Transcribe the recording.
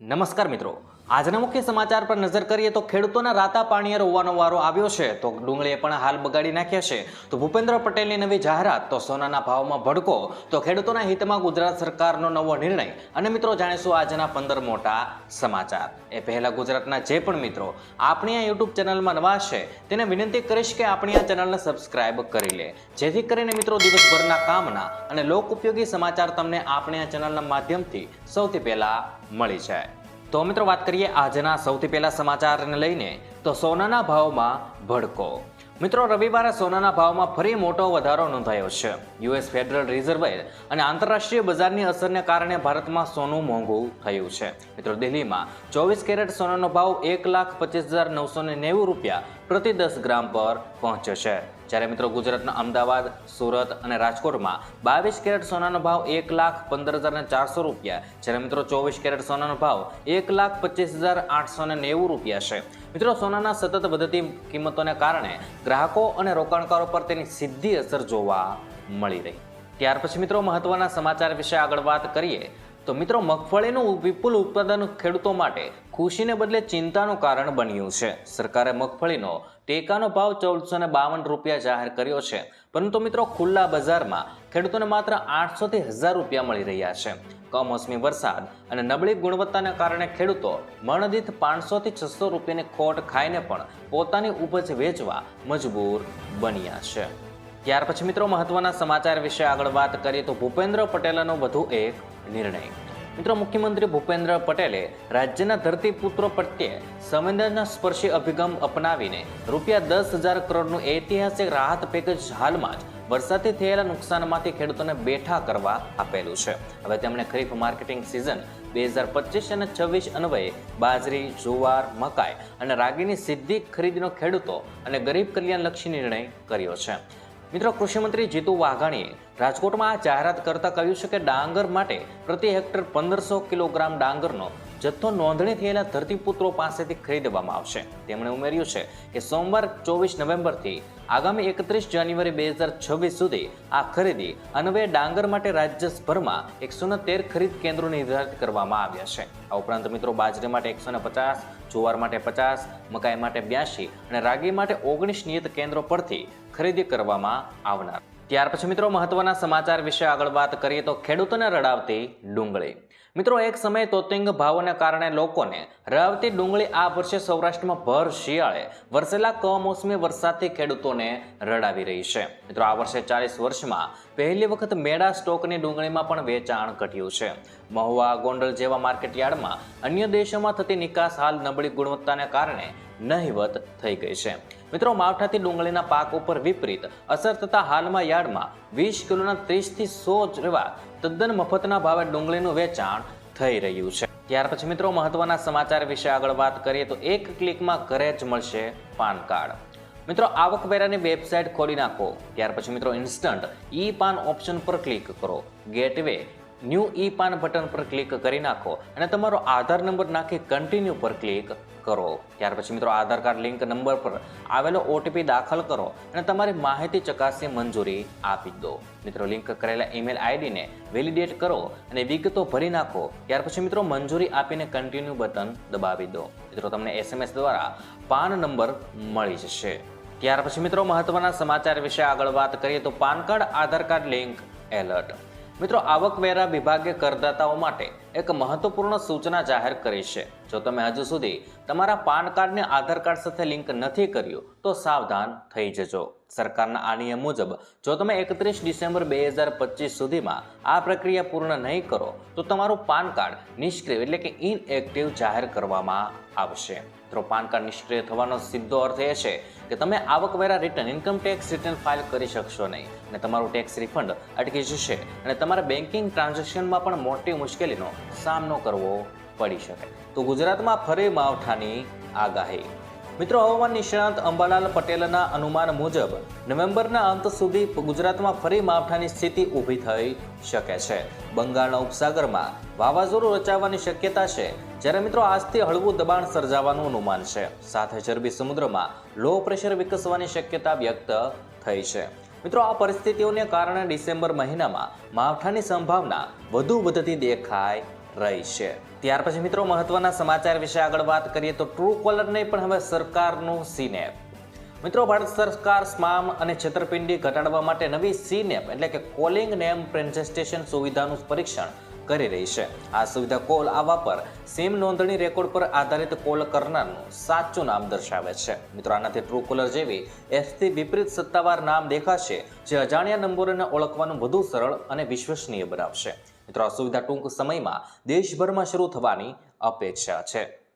નમસ્કાર મિત્રો. આજના મુખ્ય સમાચાર પર નજર કરીએ તો ખેડૂતોના રાતા પાણીએ રોવાનો વારો આવ્યો છે. તો ડુંગળીએ પણ હાલ બગાડી નાખ્યા છે. તો ભૂપેન્દ્ર પટેલની નવી જાહેરાત, તો સોનાના ભાવમાં ભડકો, તો ખેડૂતોના હિતમાં ગુજરાત સરકારનો નવો નિર્ણય. અને મિત્રો, જાણીશું આજના પંદર મોટા સમાચાર. એ પહેલાં ગુજરાતના જે પણ મિત્રો આપણી આ યુટ્યુબ ચેનલમાં નવા છે, તેને વિનંતી કરીશ કે આપણી આ ચેનલને સબસ્ક્રાઇબ કરી લે. જેથી કરીને મિત્રો, દિવસભરના કામના અને લોક ઉપયોગી સમાચાર તમને આપણી આ ચેનલના માધ્યમથી સૌથી પહેલાં મળી જાય. તો મિત્રો વાત કરીએ આજના સૌથી પહેલા સમાચારને લઈને, તો સોનાના ભાવમાં ભડકો. મિત્રો રવિવારે સોનાના ભાવમાં ફરી મોટો વધારો નોંધાયો છે. યુએસ ફેડરલ રિઝર્વે અને આંતરરાષ્ટ્રીય બજારની અસરને કારણે ભારતમાં સોનું મોંઘું થયું છે. મિત્રો દિલ્હીમાં ચોવીસ કેરેટ સોનાનો ભાવ એક લાખ પચીસ હજાર નવસો નેવું રૂપિયા પ્રતિ દસ ગ્રામ પર પહોંચ્યો છે. જ્યારે મિત્રો ગુજરાતના અમદાવાદ, સુરત અને રાજકોટમાં બાવીસ કેરેટ સોનાનો ભાવ એક લાખ પંદર હજાર ચારસો રૂપિયા જ્યારે મિત્રો ચોવીસ કેરેટ સોનાનો ભાવ એક લાખ પચીસ હજાર આઠસો નેવું રૂપિયા છે. મિત્રો સોનાના સતત વધતી કિંમતોને કારણે ગ્રાહકો અને રોકાણકારો પર તેની સીધી અસર જોવા મળી રહી. ત્યાર પછી મિત્રો મહત્વના સમાચાર વિશે આગળ વાત કરીએ. તો મિત્રો મગફળીનું વિપુલ ઉત્પાદન ખેડૂતો માટે ખુશીને બદલે ચિંતાનું કારણ બન્યું છે. સરકારે મગફળીનો ટેકાનો ભાવ ચૌદસો ને બાવન રૂપિયા જાહેર કર્યો છે. પરંતુ મિત્રો ખુલ્લા બજારમાં ખેડૂતોને માત્ર આઠસોથી હજાર રૂપિયા મળી રહ્યા છે. કમોસમી વરસાદ અને નબળી ગુણવત્તાને કારણે ખેડૂતો મણદીઠ પાંચસોથી છસો રૂપિયાની ખોટ ખાઈને પણ પોતાની ઉપજ વેચવા મજબૂર બન્યા છે. ત્યાર પછી મિત્રો મહત્વના સમાચાર વિશે આગળ વાત કરીએ તો ભૂપેન્દ્ર પટેલનો વધુ એક નિર્ણય. મિત્રો મુખ્યમંત્રી ભૂપેન્દ્ર પટેલે રાજ્યના ધરતીપુત્રો પ્રત્યે સંવેદના સ્પર્શી અભિગમ અપનાવીને રૂપિયા દસ હજાર કરોડનું ઐતિહાસિક રાહત પેકેજ હાલમાં જ વરસાદથી થયેલા નુકસાનમાંથી ખેડૂતોને બેઠા કરવા આપેલું છે. હવે તેમણે ખરીફ માર્કેટિંગ સિઝન બે હજાર પચીસ અને છવ્વીસ અન્વયે બાજરી, જુવાર, મકાઈ અને રાગીની સીધી ખરીદીનો ખેડૂતો અને ગરીબ કલ્યાણલક્ષી નિર્ણય કર્યો છે. મિત્રો કૃષિમંત્રી જીતુ વાઘાણીએ રાજકોટમાં આ જાહેરાત કરતા કહ્યું છે કે ડાંગર માટે પ્રતિ હેક્ટર પંદરસો કિલોગ્રામ ડાંગરનો જથ્થો નોંધણી થયેલા ધરતીપુત્રો પાસેથી ખરીદવામાં આવશે. તેમણે ઉમેર્યું છે કે સોમવાર ચોવીસ નવેમ્બરથી આગામી એકત્રીસ જાન્યુઆરી બે હજાર છવ્વીસ સુધી આ ખરીદી અન્વયે ડાંગર માટે રાજ્યભરમાં એકસો તેર ખરીદ કેન્દ્રો નિર્ધારિત કરવામાં આવ્યા છે. આ ઉપરાંત મિત્રો બાજરી માટે એકસો પચાસ, જુવાર માટે પચાસ, મકાઈ માટે બ્યાસી અને રાગી માટે ઓગણીસ નિયત કેન્દ્રો પરથી ખરીદી કરવામાં આવનાર ત્યાર પછી મિત્રો મહત્વના સમાચાર વિશે આગળ વાત કરીએ તો ખેડૂતોને રડાવતી ડુંગળી. મિત્રો એક સમયે તોતિંગ ભાવોને કારણે લોકોને રડાવતી ડુંગળી આ વર્ષે સૌરાષ્ટ્રમાં ભર શિયાળે. વરસેલા કમોસમી વરસાદથી ખેડૂતોને રડાવી રહી છે. મિત્રો આ વર્ષે ચાલીસ વર્ષમાં પહેલી વખત મેળા સ્ટોકની ડુંગળીમાં પણ વેચાણ ઘટ્યું છે. મહુવા, ગોંડલ જેવા માર્કેટયાર્ડમાં અન્ય દેશોમાં થતી નિકાસ હાલ નબળી ગુણવત્તાને કારણે નહિવત થઈ ગઈ છે. મિત્રો, માવઠાથી ડુંગળીના પાક ઉપર વિપરીત અસર થતા હાલમાં યાર્ડમાં વીસ કિલોના ત્રીસથી સો જેવા તદ્દન મફતના ભાવે ડુંગળીનું વેચાણ થઈ રહ્યું છે. ત્યાર પછી મિત્રો, મહત્વના સમાચાર વિશે આગળ વાત કરીએ તો એક ક્લિકમાં ઘરે જ મળશે પાન કાર્ડ. મિત્રો, આવકવેરાની વેબસાઇટ ખોલી નાખો. ત્યાર પછી મિત્રો, ઇન્સ્ટન્ટ ઈ પાન ઓપ્શન પર ક્લિક કરો. Gateway new E PAN button પર ક્લિક કરી નાખો અને તમારો આધાર નંબર નાખી કન્ટિન્યુ પર ક્લિક કરો. ત્યાર પછી મિત્રો આધાર કાર્ડ લિંક નંબર પર આવેલો ઓટીપી દાખલ કરો અને તમારી માહિતી ચકાસી મંજૂરી આપી દો. મિત્રો લિંક કરેલા ઈમેલ આઈડીને વેલિડેટ કરો અને વિગતો ભરી નાખો. ત્યાર પછી મિત્રો મંજૂરી આપીને કન્ટિન્યુ બટન દબાવી દો. મિત્રો તમને એસએમએસ દ્વારા પાન નંબર મળી જશે. ત્યાર પછી મિત્રો મહત્વના સમાચાર વિશે આગળ વાત કરીએ તો PAN card, Aadhaar card, link alert. મિત્રો આવકવેરા વિભાગે કરદાતાઓ માટે એક મહત્વપૂર્ણ સૂચના જાહેર કરી છે. જો તમે હજુ સુધી તમારા પાન કાર્ડને આધાર કાર્ડ સાથે લિંક નથી કર્યું, તો સાવધાન થઈ જજો. સરકારના આ નિયમ મુજબ, જો તમે એકત્રીસ ડિસેમ્બર બે હજાર પચીસ સુધીમાં આ પ્રક્રિયા પૂર્ણ નહીં કરો, તો તમારું પાન કાર્ડ નિષ્ક્રિય એટલે કે ઇનએક્ટિવ જાહેર કરવામાં આવશે. મિત્રો, પાન કાર્ડ નિષ્ક્રિય થવાનો સીધો અર્થ એ છે કે તમે આવકવેરા return income tax return file કરી શકશો નહીં અને તમારું ટેક્સ રિફંડ અટકી જશે અને તમારા બેન્કિંગ ટ્રાન્ઝેક્શનમાં પણ મોટી મુશ્કેલીનો સામનો કરવો પડી શકે. તો ગુજરાતમાં ફરી માવઠાની આગાહી. મિત્રો, હવામાન નિષ્ણાંત અંબાલાલ પટેલના અનુમાન મુજબ નવેમ્બરના અંત સુધી ગુજરાતમાં ફરી માવઠાની સ્થિતિ ઊભી થઈ શકે છે. બંગાળના ઉપસાગરમાં વાવાઝોડું રચાવાની શક્યતા છે. જ્યારે મિત્રો, આજથી હળવું દબાણ સર્જાવાનું અનુમાન છે. સાથે ચરબી સમુદ્રમાં લો પ્રેશર વિકસવાની શક્યતા વ્યક્ત થઈ છે. મિત્રો, આ પરિસ્થિતિઓને કારણે ડિસેમ્બર મહિનામાં માવઠાની સંભાવના વધુ વધતી દેખાઈ રહી છે. ત્યાર પછી મિત્રો મહત્વના સમાચાર વિશે આગળ વાત કરીએ તો ટ્રુ કોલર નહીં પણ હવે સરકારનું સીનેપ મિત્રો, ભારત સરકાર સ્મામ અને છેતરપિંડી ઘટાડવા માટે નવી સીનેપ એટલે કે કોલિંગ નેમ પ્રેન્જેસ્ટેશન સુવિધાનું પરીક્ષણ કરી રહી છે. આ સુવિધા કોલ આવવા પર સિમ નોંધણી રેકોર્ડ પર આધારિત કોલ કરનારનું સાચું નામ દર્શાવે છે. મિત્રો, આનાથી ટ્રુ કોલર જેવી એપથી વિપરીત સત્તાવાર નામ દેખાશે, જે અજાણ્યા નંબરોને ઓળખવાનું વધુ સરળ અને વિશ્વસનીય બનાવશે. મિત્રો આ સુવિધા ટૂંક સમયમાં દેશભરમાં શરૂ થવાની અપેક્ષા છે.